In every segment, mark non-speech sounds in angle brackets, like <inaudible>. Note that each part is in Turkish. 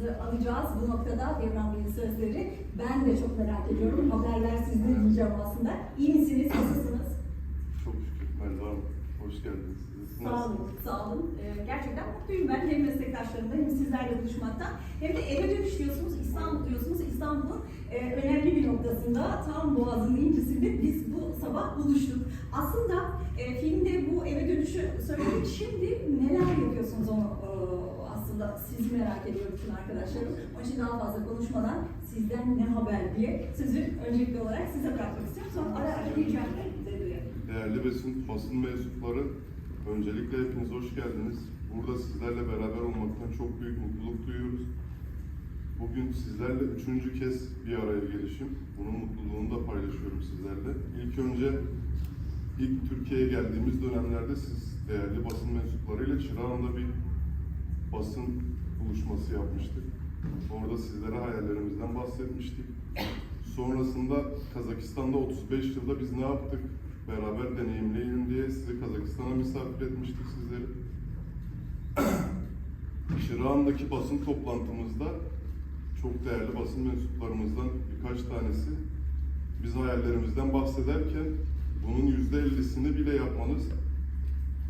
zamanınızı alacağız bu noktada Devran Bey'in sözleri. Ben de çok merak ediyorum. Haberler sizde diyeceğim aslında. İyi misiniz? Nasılsınız? Çok şükür Melda Hanım. Hoş geldiniz. Sağ olun, sağ olun. Ee, gerçekten mutluyum ben hem meslektaşlarımla hem sizlerle buluşmaktan. Hem de eve dönüş diyorsunuz, İstanbul diyorsunuz. İstanbul'un e, önemli bir noktasında, tam Boğaz'ın incisinde biz bu sabah buluştuk. Aslında e, filmde bu eve dönüşü söyledik. Şimdi neler yapıyorsunuz onu aslında sizi merak ediyorum bütün arkadaşlarım. Onun için daha fazla konuşmadan sizden ne haber diye sözü öncelikli olarak size bırakmak istiyorum. Sonra ara ara diyeceğim de Değerli besin, basın mensupları, öncelikle hepiniz hoş geldiniz. Burada sizlerle beraber olmaktan çok büyük mutluluk duyuyoruz. Bugün sizlerle üçüncü kez bir araya gelişim. Bunun mutluluğunu da paylaşıyorum sizlerle. İlk önce ilk Türkiye'ye geldiğimiz dönemlerde siz değerli basın mensuplarıyla Çırağan'da bir basın buluşması yapmıştık. Orada sizlere hayallerimizden bahsetmiştik. Sonrasında Kazakistan'da 35 yılda biz ne yaptık? Beraber deneyimleyelim diye sizi Kazakistan'a misafir etmiştik sizleri. <clears throat> Çırağan'daki basın toplantımızda çok değerli basın mensuplarımızdan birkaç tanesi biz hayallerimizden bahsederken bunun yüzde ellisini bile yapmanız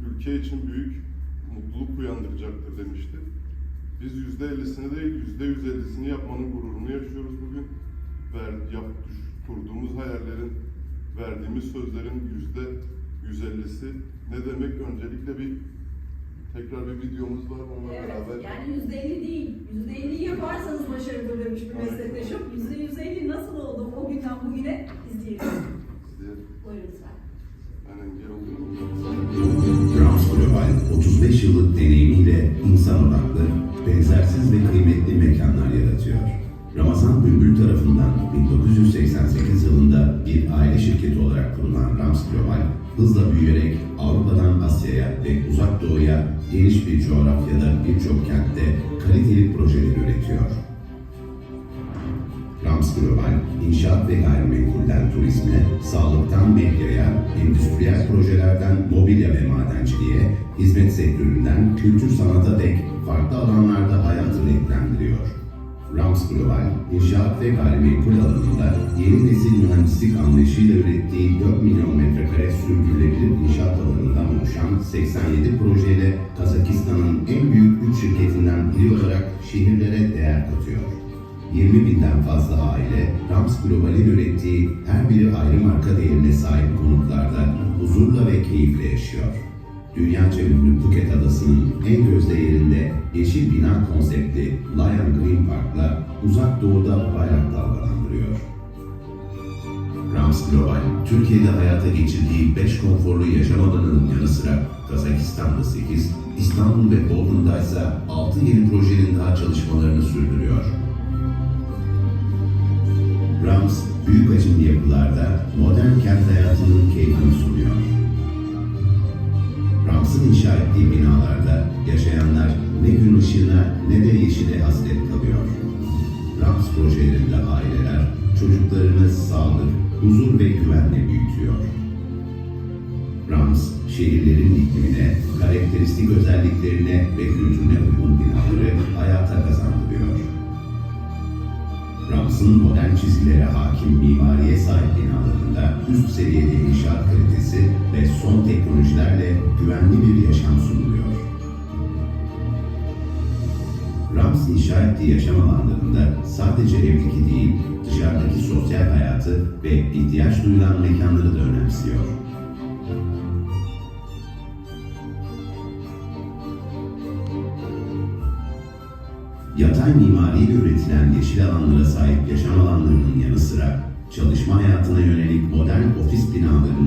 ülke için büyük mutluluk uyandıracaktır demişti. Biz yüzde ellisini değil, yüzde yüz ellisini yapmanın gururunu yaşıyoruz bugün. Ver, yap, düş- kurduğumuz hayallerin, verdiğimiz sözlerin yüzde yüz ellisi ne demek? Öncelikle bir tekrar bir videomuz var onunla Evet, beraber. yani yüzde elli değil. Yüzde elli yaparsanız başarıdır demiş bir meslektaşım. Yüzde yüz elli nasıl oldu o günden bugüne izleyelim. İzleyelim. Buyurun lütfen. Ben engel oluyorum. Rams Global 35 yıllık deneyimiyle insan odaklı, benzersiz ve kıymetli mekanlar yaratıyor. Ramazan Bülbül tarafından 1988 yılında bir aile şirketi olarak kurulan Rams Global, hızla büyüyerek Avrupa'dan Asya'ya ve Uzak Doğu'ya geniş bir coğrafyada birçok kentte kaliteli projeler inşaat ve gayrimenkul alanında yeni nesil mühendislik anlayışıyla ürettiği 4 milyon metrekare sürdürülebilir inşaat alanından oluşan 87 projeyle Kazakistan'ın en büyük 3 şirketinden biri olarak şehirlere değer katıyor. 20 binden fazla aile, Rams Global'in ürettiği her biri ayrı marka değerine sahip konutlarda huzurla ve keyifle yaşıyor. Dünyaca ünlü Phuket Adası'nın en gözde yerinde yeşil bina konseptli Lion Green Park'la uzak doğuda bayrak dalgalandırıyor. Rams Global, Türkiye'de hayata geçirdiği 5 konforlu yaşam alanının yanı sıra Kazakistan'da 8, İstanbul ve Bodrum'da ise 6 yeni projenin daha çalışmalarını sürdürüyor. Rams, büyük hacimli yapılarda modern kent hayatının keyfini sunuyor. Rams'ın inşa ettiği binalarda yaşayanlar ne gün ışığına ne de yeşile hasret kalıyor. Rams projelerinde aileler çocuklarını sağlık, huzur ve güvenle büyütüyor. Rams, şehirlerin iklimine, karakteristik özelliklerine ve kültürüne uygun binaları hayata Rams'ın modern çizgilere hakim mimariye sahip binalarında üst seviyede inşaat kalitesi ve son teknolojilerle güvenli bir yaşam sunuluyor. Rams inşa ettiği yaşam alanlarında sadece evdeki değil, dışarıdaki sosyal hayatı ve ihtiyaç duyulan mekanları da önemsiyor. Yatay mimariyle üretilen yeşil alanlara sahip yaşam alanlarının yanı sıra çalışma hayatına yönelik modern ofis binalarını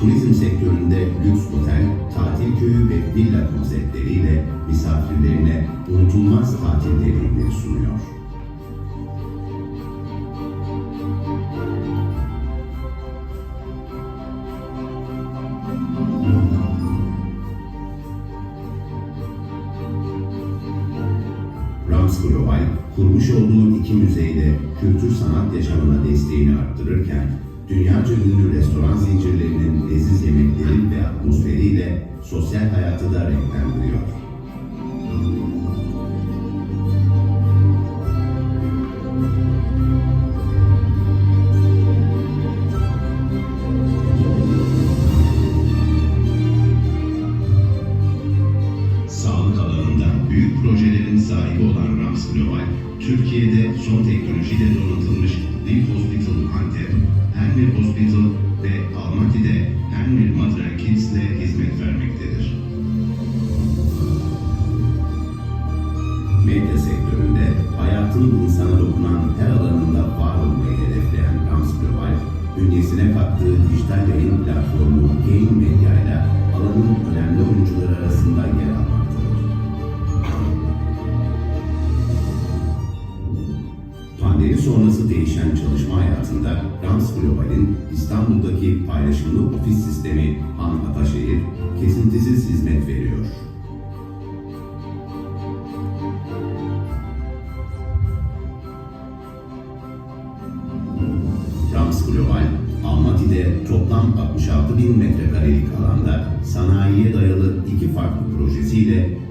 turizm sektöründe lüks otel, tatil köyü ve villa konseptleriyle misafirlerine unutulmaz tatil deneyimleri sunuyor. Sosyal hayatı da renklendiriyor. Kattığı dijital yayın platformu Gain Media ile alanın önemli oyuncuları arasında yer almaktadır. Pandemi sonrası değişen çalışma hayatında Rams Global'in İstanbul'daki paylaşımlı ofis sistemi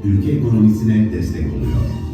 ülke ekonomisine destek oluyor.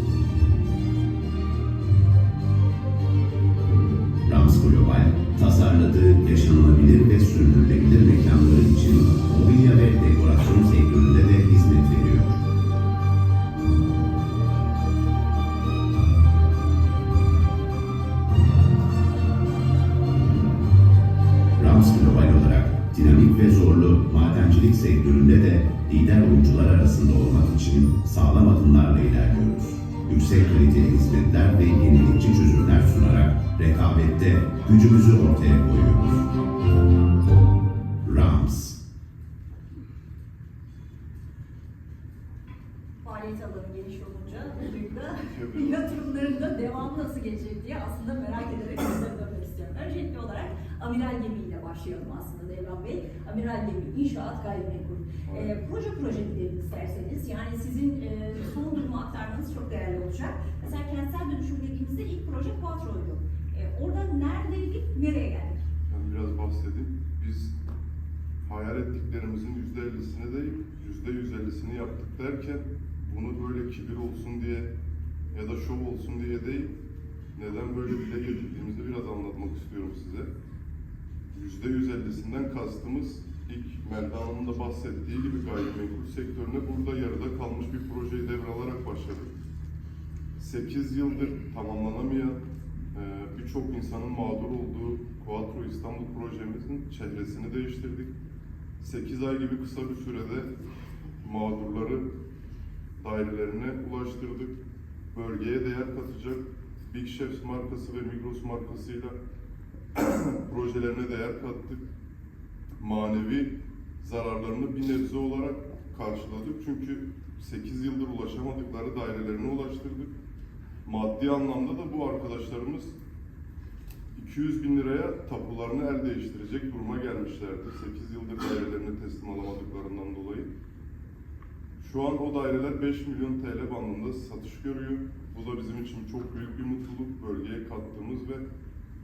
Rekabette gücümüzü ortaya koyuyoruz. Rams faaliyet alanı geniş olunca bugün <laughs> yatırımlarında devamı nasıl gelecek diye aslında merak ederek dönmek istiyorum. Öncelikli olarak amiral gemiyle başlayalım aslında Devran Bey. Amiral gemi, inşaat, gayrimenkul. Ee, proje proje gidelim isterseniz. Yani sizin e, son durumu aktarmanız çok değerli olacak. Mesela kentsel dönüşüm dediğimizde ilk proje Quattro'ydu. Ee, orada neredeydik, nereye geldik? Ben biraz bahsedeyim. Biz hayal ettiklerimizin yüzde ellisini değil, yüzde yüz ellisini yaptık derken bunu böyle kibir olsun diye ya da şov olsun diye değil, neden böyle dile getirdiğimizi biraz anlatmak istiyorum size. Yüzde yüz ellisinden kastımız ilk Melda Hanım'ın da bahsettiği gibi gayrimenkul sektörüne burada yarıda kalmış bir projeyi devralarak başladık. 8 yıldır tamamlanamayan, e, birçok insanın mağdur olduğu Quattro İstanbul projemizin çehresini değiştirdik. 8 ay gibi kısa bir sürede mağdurları dairelerine ulaştırdık. Bölgeye değer katacak Big Chefs markası ve Migros markasıyla <clears throat> projelerine değer kattık. Manevi zararlarını bir nebze olarak karşıladık. Çünkü 8 yıldır ulaşamadıkları dairelerine ulaştırdık. Maddi anlamda da bu arkadaşlarımız 200 bin liraya tapularını el değiştirecek duruma gelmişlerdi. 8 yıldır dairelerini teslim alamadıklarından dolayı. Şu an o daireler 5 milyon TL bandında satış görüyor. Bu da bizim için çok büyük bir mutluluk. Bölgeye kattığımız ve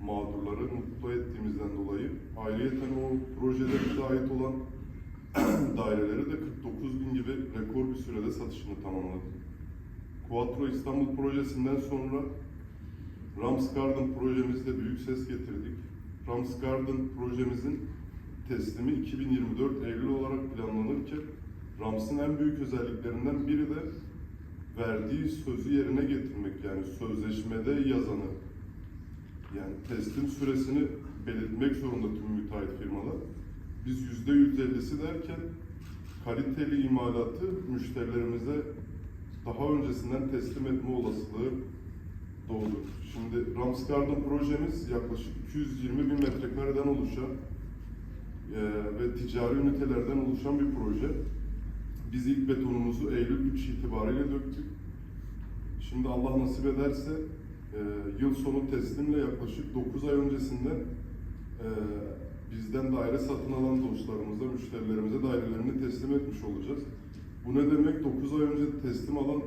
mağdurları mutlu ettiğimizden dolayı. Ayrıyeten o projede ait olan <clears throat> daireleri de 49 bin gibi rekor bir sürede satışını tamamladı. Quattro İstanbul projesinden sonra Rams Garden projemizde büyük ses getirdik. Rams Garden projemizin teslimi 2024 Eylül olarak planlanırken Rams'ın en büyük özelliklerinden biri de verdiği sözü yerine getirmek yani sözleşmede yazanı yani teslim süresini belirtmek zorunda tüm müteahhit firmalar. Biz yüzde yüz ellisi derken kaliteli imalatı müşterilerimize daha öncesinden teslim etme olasılığı doğdu. Şimdi Rams Garden projemiz yaklaşık 220 bin metrekareden oluşan e, ve ticari ünitelerden oluşan bir proje. Biz ilk betonumuzu Eylül 3 itibariyle döktük. Şimdi Allah nasip ederse e, yıl sonu teslimle yaklaşık 9 ay öncesinde e, bizden daire satın alan dostlarımıza, müşterilerimize dairelerini teslim etmiş olacağız. Bu ne demek? 9 ay önce teslim alan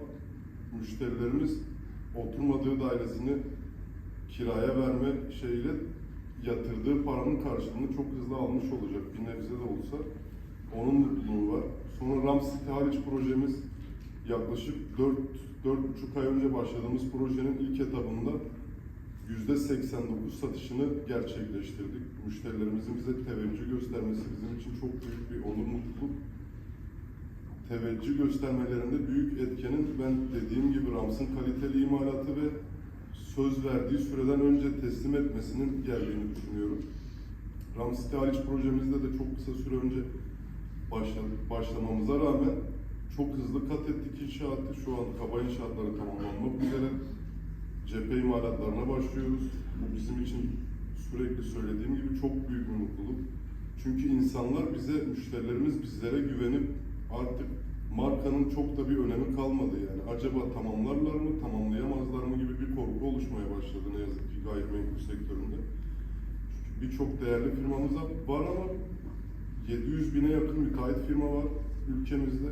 müşterilerimiz oturmadığı dairesini kiraya verme şeyiyle yatırdığı paranın karşılığını çok hızlı almış olacak. Bir nebze de olsa onun mutluluğu var. Sonra Ram City hariç projemiz yaklaşık 4 4,5 ay önce başladığımız projenin ilk etabında %89 satışını gerçekleştirdik. Müşterilerimizin bize teveccüh göstermesi bizim için çok büyük bir onur mutluluk. Teveccüh göstermelerinde büyük etkenin ben dediğim gibi Rams'ın kaliteli imalatı ve söz verdiği süreden önce teslim etmesinin geldiğini düşünüyorum. Rams City hariç projemizde de çok kısa süre önce başladık, başlamamıza rağmen çok hızlı kat ettik inşaatı. Şu an kaba inşaatları tamamlanmak üzere. Cephe imalatlarına başlıyoruz. Bu bizim için sürekli söylediğim gibi çok büyük bir mutluluk. Çünkü insanlar bize, müşterilerimiz bizlere güvenip artık markanın çok da bir önemi kalmadı yani. Acaba tamamlarlar mı, tamamlayamazlar mı gibi bir korku oluşmaya başladı ne yazık ki gayrimenkul sektöründe. Birçok değerli firmamız var ama 700 bine yakın müteahhit firma var ülkemizde.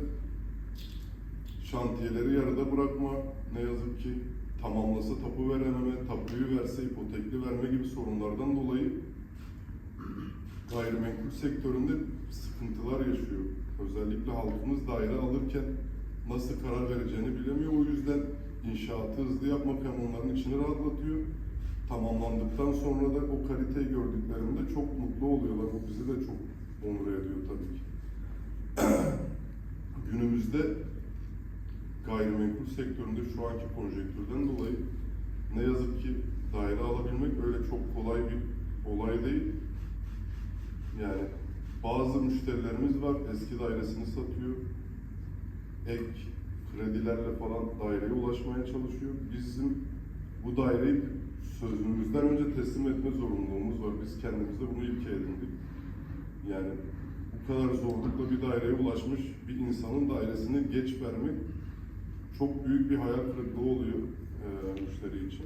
Şantiyeleri yarıda bırakma, ne yazık ki tamamlasa tapu verememe, tapuyu verse ipotekli verme gibi sorunlardan dolayı gayrimenkul sektöründe sıkıntılar yaşıyor. Özellikle halkımız daire alırken nasıl karar vereceğini bilemiyor. O yüzden inşaatı hızlı yapmak hem onların içini rahatlatıyor. Tamamlandıktan sonra da o kaliteyi gördüklerinde çok mutlu oluyorlar. Bu bizi de çok onur ediyor tabii ki. <clears throat> Günümüzde gayrimenkul sektöründe şu anki konjonktürden dolayı ne yazık ki daire alabilmek öyle çok kolay bir olay değil. Yani bazı müşterilerimiz var eski dairesini satıyor. Ek kredilerle falan daireye ulaşmaya çalışıyor. Bizim bu daireyi sözümüzden önce teslim etme zorunluluğumuz var. Biz kendimize bunu ilke edindik. Yani bu kadar zorlukla bir daireye ulaşmış bir insanın dairesini geç vermek çok büyük bir hayal kırıklığı oluyor e, müşteri için.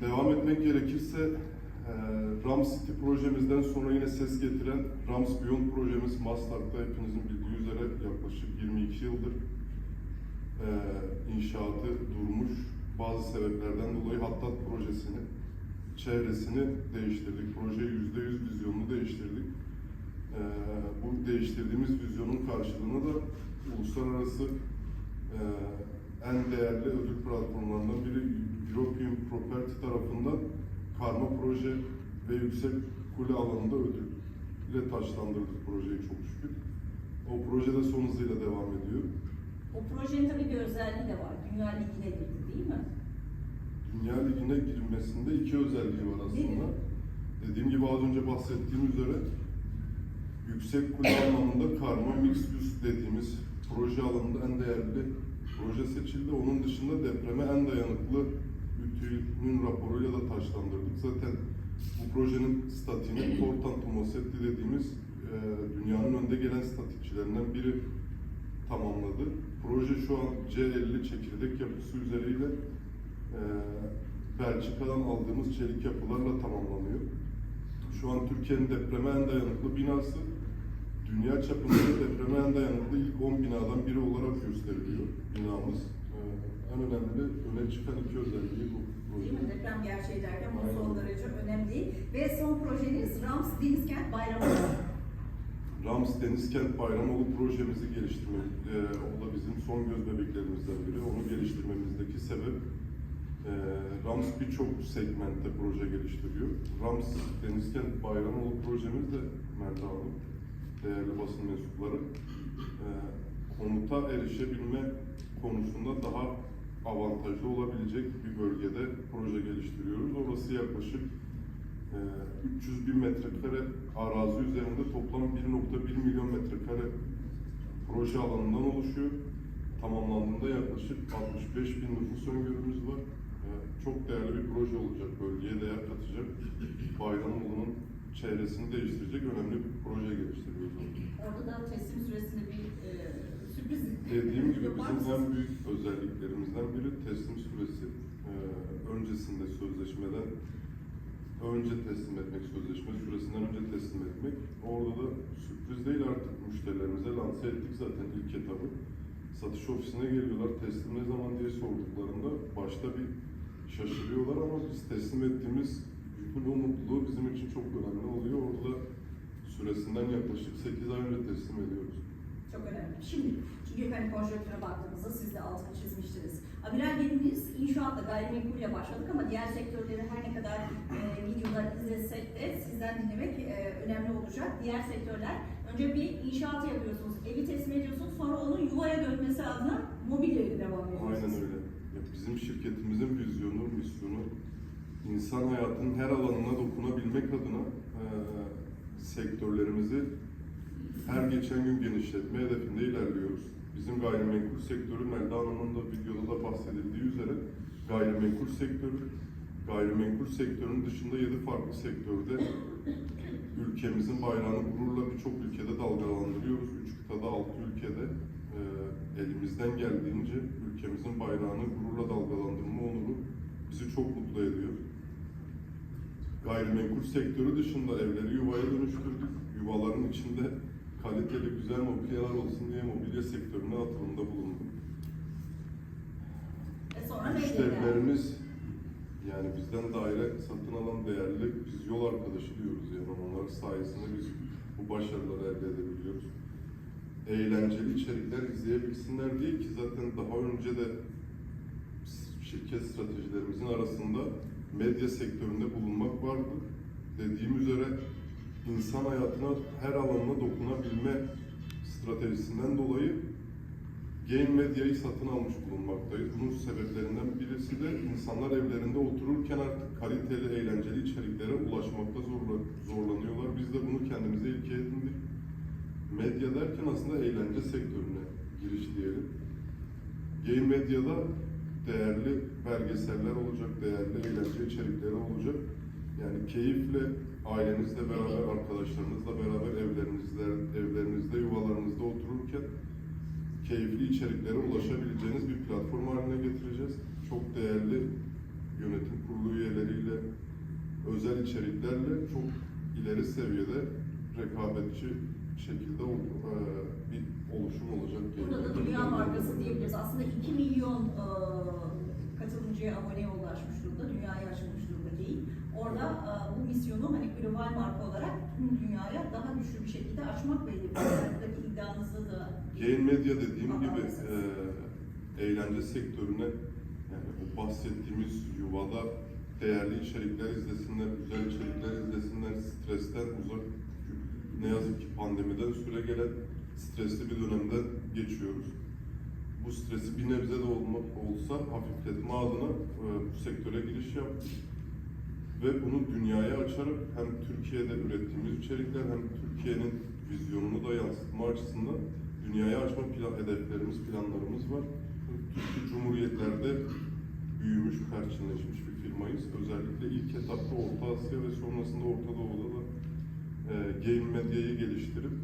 Devam etmek gerekirse Rams City projemizden sonra yine ses getiren Rams Beyond projemiz Maslak'ta hepinizin bildiği üzere yaklaşık 22 yıldır e, inşaatı durmuş. Bazı sebeplerden dolayı Hattat projesini, çevresini değiştirdik. Proje %100 vizyonunu değiştirdik. E, bu değiştirdiğimiz vizyonun karşılığında da uluslararası en değerli ödül platformlarından biri European Property tarafından karma proje ve yüksek kule alanında ödül ile taşlandırdık projeyi çok şükür. O proje de son hızıyla devam ediyor. O projenin tabii bir özelliği de var. Dünya Ligi'ne girdi değil mi? Dünya Ligi'ne girmesinde iki özelliği var aslında. Dediğim gibi az önce bahsettiğim üzere yüksek kule <coughs> anlamında karma mixed use dediğimiz proje alanında en değerli proje seçildi. Onun dışında depreme en dayanıklı ütünün raporuyla da taşlandırdık. Zaten bu projenin statiğini <clears throat> Portland Tomasetti dediğimiz e, dünyanın önde gelen statikçilerinden biri tamamladı. Proje şu an C50 çekirdek yapısı üzeriyle e, Belçika'dan aldığımız çelik yapılarla tamamlanıyor. Şu an Türkiye'nin depreme en dayanıklı binası dünya çapında depreme en dayanıklı ilk 10 binadan biri olarak gösteriliyor binamız. En önemli öne çıkan iki özelliği bu Değil mi? proje. Deprem gerçeği derken bu son derece önemli. Ve son projeniz Rams Denizkent Bayramı. Rams Denizkent Bayramoğlu projemizi geliştirme, e, o da bizim son göz bebeklerimizden biri. Onu geliştirmemizdeki sebep e, Rams birçok segmentte proje geliştiriyor. Rams Denizkent Bayramoğlu projemiz de Melda Hanım, değerli basın mensupları, e, konuta erişebilme konusunda daha avantajlı olabilecek bir bölgede proje geliştiriyoruz. Orası yaklaşık e, 300 bin metrekare arazi üzerinde toplam 1.1 milyon metrekare proje alanından oluşuyor. Tamamlandığında yaklaşık 65 bin nüfus öngörümüz var. E, Çok değerli bir proje olacak, bölgeye değer katacak. Bayramoğlu'nun çevresini değiştirecek önemli bir proje geliştiriyoruz. Orada da teslim süresinde bir e, Dediğim gibi bizim en büyük özelliklerimizden biri teslim süresi. Ee, öncesinde sözleşmeden önce teslim etmek, sözleşme süresinden önce teslim etmek. Orada da sürpriz değil artık müşterilerimize lanse ettik zaten ilk etabı. Satış ofisine geliyorlar, teslim ne zaman diye sorduklarında başta bir şaşırıyorlar ama biz teslim ettiğimiz yükün o mutluluğu bizim için çok önemli oluyor. Orada süresinden yaklaşık 8 ay önce teslim ediyoruz. Çok önemli. Şimdi, çünkü hani konjonktüre baktığımızda siz de altını çizmiştiniz. Amiral dediğiniz inşaatla, gayrimenkulle başladık ama diğer sektörleri her ne kadar e, videolar izlesek de sizden dinlemek e, önemli olacak. Diğer sektörler, önce bir inşaatı yapıyorsunuz, evi teslim ediyorsunuz, sonra onun yuvaya dönmesi adına mobilyayla devam ediyorsunuz. Aynen öyle. Ya bizim şirketimizin vizyonu, misyonu insan hayatının her alanına dokunabilmek adına eee, sektörlerimizi her geçen gün genişletme hedefinde ilerliyoruz. Bizim gayrimenkul sektörü Melda Hanım'ın da videoda da bahsedildiği üzere gayrimenkul sektörü, gayrimenkul sektörünün dışında 7 farklı sektörde ülkemizin bayrağını gururla birçok ülkede dalgalandırıyoruz. Üç kıtada, altı ülkede e, elimizden geldiğince ülkemizin bayrağını gururla dalgalandırma onuru bizi çok mutlu ediyor. Gayrimenkul sektörü dışında evleri yuvaya dönüştürdük. Yuvaların içinde kaliteli güzel mobilyalar olsun diye mobilya sektörüne atılımda bulunduk. Ve sonra. Müşterilerimiz yani bizden daire satın alan değerli biz yol arkadaşı diyoruz yani onların sayesinde biz bu başarıları elde edebiliyoruz. Eğlenceli içerikler izleyebilsinler diye ki zaten daha önce de şirket stratejilerimizin arasında medya sektöründe bulunmak vardı. Dediğim üzere insan hayatına her alanına dokunabilme stratejisinden dolayı Game medyayı satın almış bulunmaktayız. Bunun sebeplerinden birisi de insanlar evlerinde otururken artık kaliteli, eğlenceli içeriklere ulaşmakta zorla, zorlanıyorlar. Biz de bunu kendimize ilke edindik. Medya derken aslında eğlence sektörüne giriş diyelim. Game medyada değerli belgeseller olacak, değerli eğlence içerikleri olacak. Yani keyifle, ailenizle beraber, arkadaşlarınızla beraber evlerinizde, evlerinizde, yuvalarınızda otururken keyifli içeriklere ulaşabileceğiniz bir platform haline getireceğiz. Çok değerli yönetim kurulu üyeleriyle, özel içeriklerle çok ileri seviyede rekabetçi şekilde e, bir oluşum olacak. Burada da dünya markası diyebiliriz. Aslında 2 milyon e, katılımcıya aboneye ulaşmış durumda, dünyaya açılmış. Orada e, bu misyonu hani global marka olarak tüm dünyaya daha güçlü bir şekilde açmak belli. Buradaki iddianızda da Gain medya dediğim gibi e, eğlence sektörüne yani o bahsettiğimiz yuvada değerli içerikler izlesinler, güzel içerikler izlesinler, stresten uzak. Ne yazık ki pandemiden süre gelen stresli bir dönemden geçiyoruz. Bu stresi bir nebze de olma, olsa hafifletme adına e, bu sektöre giriş yaptık. Ve bunu dünyaya açarak hem Türkiye'de ürettiğimiz içerikler hem Türkiye'nin vizyonunu da yansıtma açısından dünyaya açma plan, hedeflerimiz, planlarımız var. Türkiye Cumhuriyetlerde büyümüş, perçinleşmiş bir firmayız. Özellikle ilk etapta Orta Asya ve sonrasında Orta Doğu'da da e, game medyayı geliştirip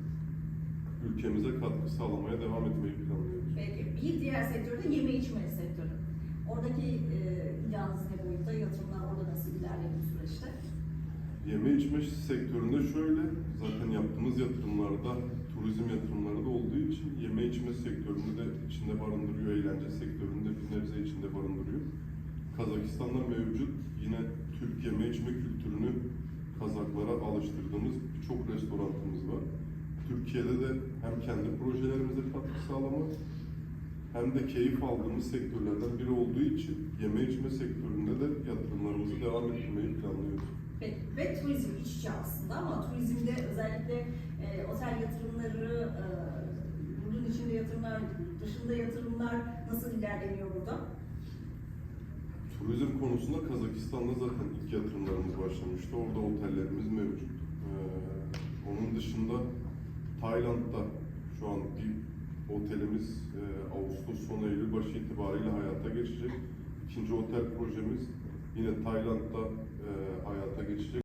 ülkemize katkı sağlamaya devam etmeyi planlıyoruz. Peki bir diğer sektör de yeme içme sektörü. Oradaki e, iddianız ne boyutta? Yatırımlar orada nasıl ilerliyor bu süreçte? Yeme içme sektöründe şöyle, zaten yaptığımız yatırımlarda turizm yatırımları da olduğu için yeme içme sektörünü de içinde barındırıyor, eğlence sektörünü de bir nebze içinde barındırıyor. Kazakistan'da mevcut yine Türk yeme içme kültürünü Kazaklara alıştırdığımız birçok restoranımız var. Türkiye'de de hem kendi projelerimize katkı sağlamak hem de keyif aldığımız sektörlerden biri olduğu için yeme içme sektöründe de yatırımlarımızı devam ettirmeyi planlıyoruz. Peki. Ve turizm iç içe aslında ama turizmde özellikle e, otel yatırımları, e, yurdun içinde yatırımlar, dışında yatırımlar nasıl ilerleniyor burada? Turizm konusunda Kazakistan'da zaten ilk yatırımlarımız başlamıştı. Orada otellerimiz mevcut. Ee, onun dışında Tayland'da şu an bir otelimiz e, Ağustos sonu Eylül başı itibariyle hayata geçecek. İkinci otel projemiz yine Tayland'da e, hayata geçecek.